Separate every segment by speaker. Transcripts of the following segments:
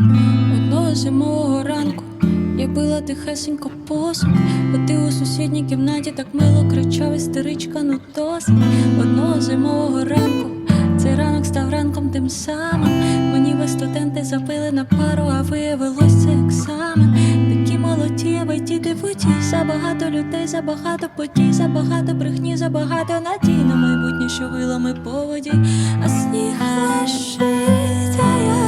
Speaker 1: Одного зимового ранку я била тихесенько посуд, бо ти у сусідній кімнаті так мило кричав істеричка, ну досить Одного зимового ранку цей ранок став ранком тим самим. Мені ви студенти забили на пару, а виявилось це екзамен. Такі молоді, а ті дивуті, забагато людей, забагато подій, забагато брехні, забагато надій на майбутнє, що вилами по воді, а сніг лежить,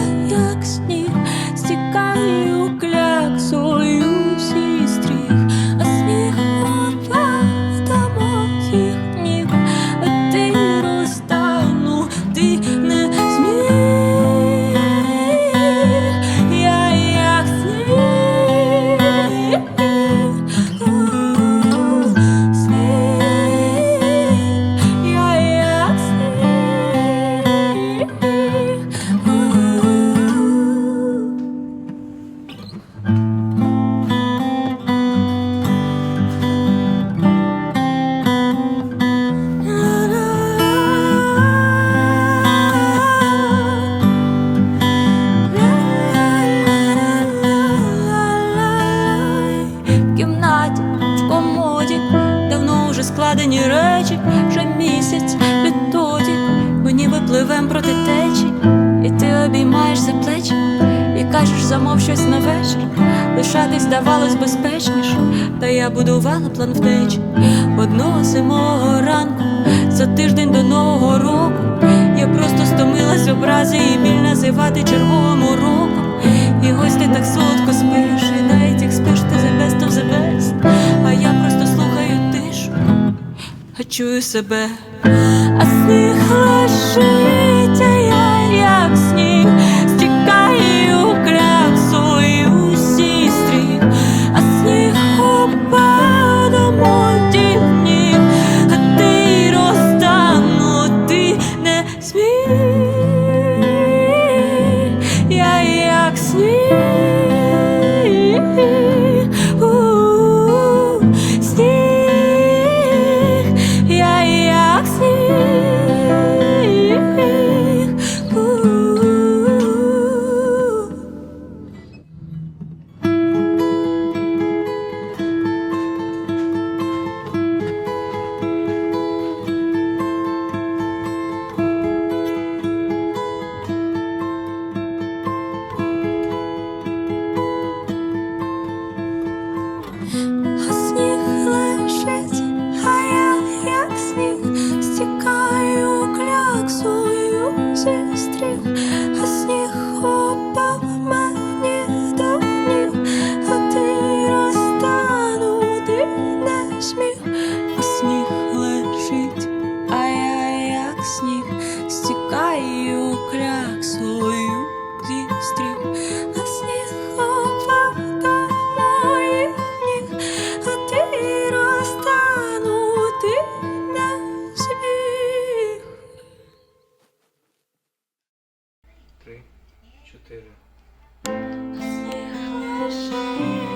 Speaker 1: складені речі, вже місяць відтоді. Ми ніби пливем проти течі, і ти обіймаєш за плечі, і кажеш, замов щось на вечір. Лишатись здавалось безпечніше, та я будувала план втечі одного зимового ранку, за тиждень до нового року. Я просто стомилась образи і біль називати черговим а чую себе, а сніг лежить, а я як сніг, стікаю кляксою зі стріх, а сніг опада моїх ніг, а ти розтанути не зміг. Я як сніг,
Speaker 2: 谁